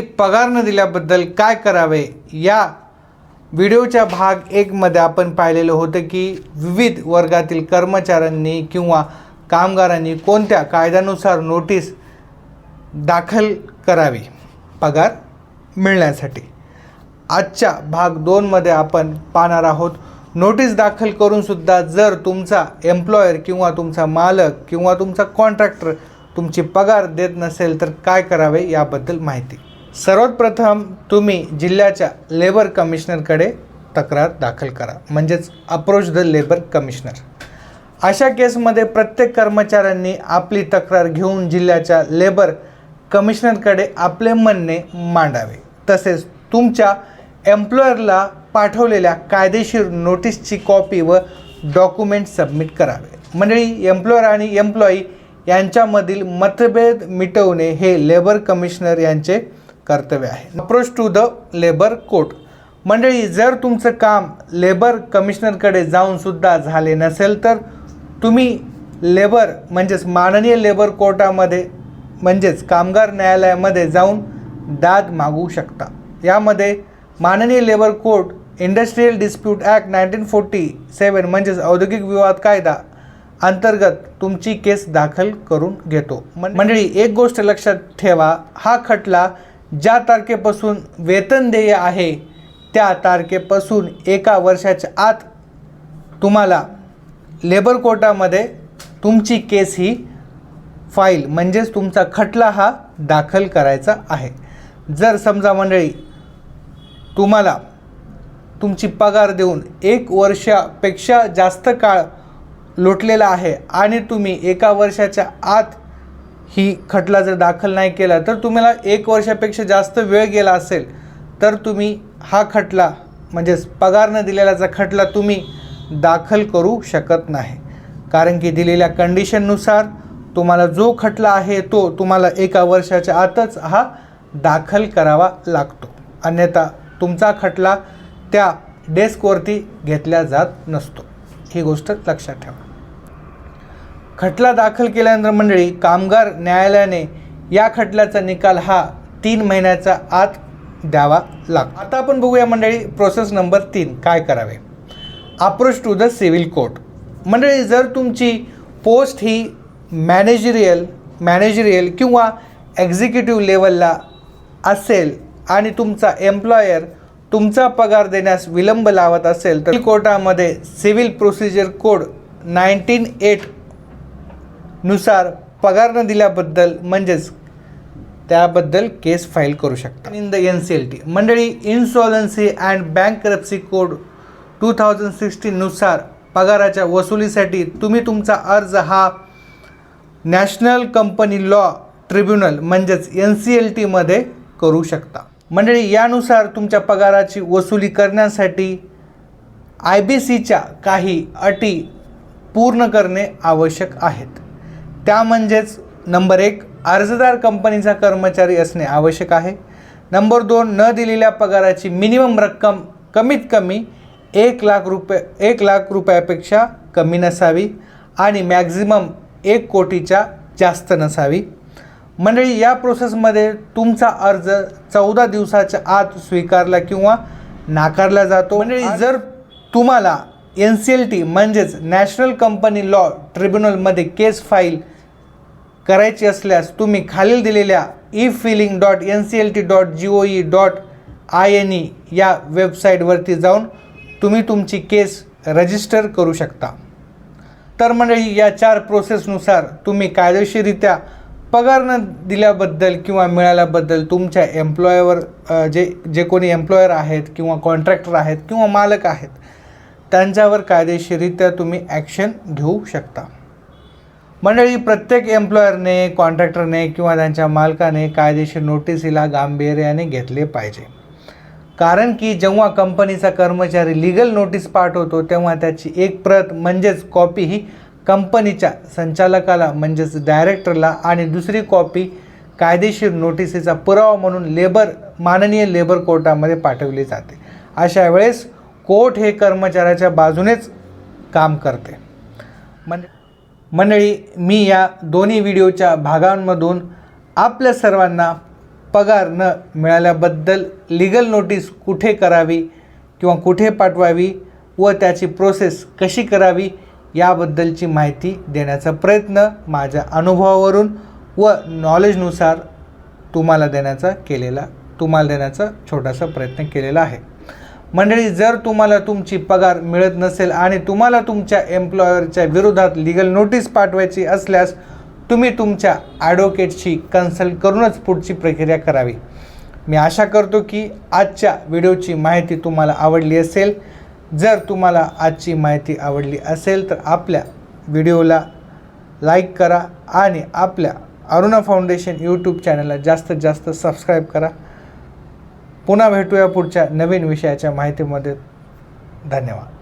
पगार न दिल्याबद्दल काय करावे या व्हिडिओच्या भाग एकमध्ये आपण पाहिलेलं होतं की विविध वर्गातील कर्मचाऱ्यांनी किंवा कामगारांनी कोणत्या कायद्यानुसार नोटीस दाखल करावी पगार मिळण्यासाठी. आजच्या भाग दोनमध्ये आपण पाहणार आहोत नोटीस दाखल करूनसुद्धा जर तुमचा एम्प्लॉयर किंवा तुमचा मालक किंवा तुमचा कॉन्ट्रॅक्टर तुमची पगार देत नसेल तर काय करावे याबद्दल माहिती. सर्वात प्रथम तुम्ही जिल्ह्याच्या लेबर कमिशनरकडे तक्रार दाखल करा. म्हणजेच अप्रोच द लेबर कमिशनर अशा केसमध्ये प्रत्येक कर्मचाऱ्यांनी आपली तक्रार घेऊन जिल्ह्याच्या लेबर कमिशनरकडे आपले म्हणणे मांडावे. तसेच तुमच्या एम्प्लॉयरला पाठवलेल्या कायदेशीर नोटीसची कॉपी व डॉक्युमेंट सबमिट करावे. मंडळी एम्प्लॉयर आणि एम्प्लॉई यांच्यामधील मतभेद मिटवणे हे लेबर कमिशनर यांचे कर्तव्य आहे. Approach to the labour court मंडळी जर तुमचं काम लेबर कमिशनरकडे जाऊनसुद्धा झाले नसेल तर तुम्ही लेबर म्हणजेच माननीय लेबर कोर्टामध्ये म्हणजेच कामगार न्यायालयामध्ये जाऊन दाद मागू शकता. यामध्ये माननीय labour court industrial dispute act nineteen forty seven म्हणजेच औद्योगिक विवाद कायदा अंतर्गत तुमची केस दाखल करून घेतो. मंडळी एक गोष्ट लक्षात ठेवा हा खटला ज्या तारखेपासून वेतन देय आहे त्या तारखेपासून एका वर्षाच्या आत तुम्हाला लेबर कोर्टामध्ये तुमची केस ही फाईल म्हणजेच तुमचा खटला हा दाखल करायचा आहे. जर समजा मंडळी तुम्हाला तुमची पगार देऊन एक वर्षापेक्षा जास्त काळ लोटलेला आहे आणि तुम्ही एका वर्षाच्या आत ही खटला जर दाखल नाही केला तर तुम्हाला एक वर्षापेक्षा जास्त वेळ गेला असेल तर तुम्ही हा खटला म्हणजेच पगार न दिलेल्याचा खटला तुम्ही दाखल करू शकत नाही. कारण की दिलेल्या कंडिशननुसार तुम्हाला जो खटला आहे तो तुम्हाला एका वर्षाच्या आतच हा दाखल करावा लागतो. अन्यथा तुमचा खटला त्या डेस्कवरती घेतला जात नसतो. ही गोष्ट लक्षात ठेवा. खटला दाखल केल्यानंतर मंडळी कामगार न्यायालयाने या खटल्याचा निकाल हा तीन महिन्याचा आत द्यावा लागतो. आता आपण बघूया मंडळी प्रोसेस नंबर तीन. काय करावे? Approach to the civil court मंडळी जर तुमची पोस्ट ही मॅनेजरियल मॅनेजरियल किंवा एक्झिक्युटिव्ह लेवलला असेल आणि तुमचा एम्प्लॉयर तुमचा पगार देण्यास विलंब लावत असेल तर कोर्टामध्ये civil procedure code nineteen eight नुसार पगार न दिल्याबद्दल म्हणजेच त्याबद्दल केस फाईल करू शकता. In the N C L T मंडळी insolvency and bankruptcy code two thousand सिक्स्टीननुसार पगाराच्या वसुलीसाठी तुम्ही तुमचा अर्ज हा नॅशनल कंपनी लॉ ट्रिब्युनल म्हणजेच एन सी एल टीमध्ये करू शकता. मंडळी यानुसार तुमच्या पगाराची वसुली करण्यासाठी आय बी सीच्या काही अटी पूर्ण करणे आवश्यक आहेत. त्या म्हणजेच नंबर एक अर्जदार कंपनीचा कर्मचारी असणे आवश्यक आहे. नंबर दोन न दिलेल्या पगाराची मिनिमम रक्कम कमीत कमी एक लाख रुपये एक लाख रुपयापेक्षा कमी नसावी आणि मॅक्झिमम एक कोटीच्या जास्त नसावी. मंडळी या प्रोसेसमध्ये तुमचा अर्ज चौदा दिवसाच्या आत स्वीकारला किंवा नाकारला जातो. मंडळी जर तुम्हाला एन सी एल टी म्हणजेच नॅशनल कंपनी लॉ ट्रिब्युनलमध्ये केस फाईल करायची असल्यास तुम्ही खालील दिलेल्या E filing dot N C L T dot G O E dot I N E या वेबसाईटवरती जाऊन तुम्ही तुमची केस रजिस्टर करू शकता. तर मंडळी या चार प्रोसेसनुसार तुम्ही कायदेशीररित्या पगार न दिल्याबद्दल किंवा मिळाल्याबद्दल तुमच्या एम्प्लॉयवर जे जे कोणी एम्प्लॉयर आहेत किंवा कॉन्ट्रॅक्टर आहेत किंवा मालक आहेत त्यांच्यावर कायदेशीररित्या तुम्ही ॲक्शन घेऊ शकता. मंडळी प्रत्येक एम्प्लॉयरने कॉन्ट्रॅक्टरने किंवा त्यांच्या मालकाने कायदेशीर नोटीसीला गांभीर्याने घेतले पाहिजे. कारण की जेव्हा कंपनीचा कर्मचारी लिगल नोटीस पाठवतो तेव्हा त्याची एक प्रत म्हणजेच कॉपी ही कंपनीच्या संचालकाला म्हणजेच डायरेक्टरला आणि दुसरी कॉपी कायदेशीर नोटिसीचा पुरावा म्हणून लेबर माननीय लेबर कोर्टामध्ये पाठवली जाते. अशा वेळेस कोर्ट हे कर्मचाऱ्याच्या बाजूनेच काम करते. म्हणजे मंडळी मी या दोन्ही व्हिडिओच्या भागांमधून आपल्या सर्वांना पगार न मिळाल्याबद्दल लिगल नोटीस कुठे करावी किंवा कुठे पाठवावी व त्याची प्रोसेस कशी करावी याबद्दलची माहिती देण्याचा प्रयत्न माझ्या अनुभवावरून व नॉलेजनुसार तुम्हाला देण्याचा केलेला तुम्हाला देण्याचा छोटासा प्रयत्न केलेला आहे. मंडळी जर तुम्हाला तुमची पगार मिळत नसेल आणि तुम्हाला तुमच्या एम्प्लॉयरच्या विरोधात लिगल नोटीस पाठवायची असल्यास तुम्ही तुमच्या ॲडव्होकेटशी कन्सल्ट करूनच पुढची प्रक्रिया करावी. मी आशा करतो की आजच्या व्हिडिओची माहिती तुम्हाला आवडली असेल. जर तुम्हाला आजची माहिती आवडली असेल तर आपल्या व्हिडिओला लाईक करा आणि आपल्या अरुणा फाउंडेशन यूट्यूब चॅनलला जास्तीत जास्त सबस्क्राईब करा. पुन्हा भेटूया पुढच्या नवीन विषयाच्या माहितीमध्ये. धन्यवाद.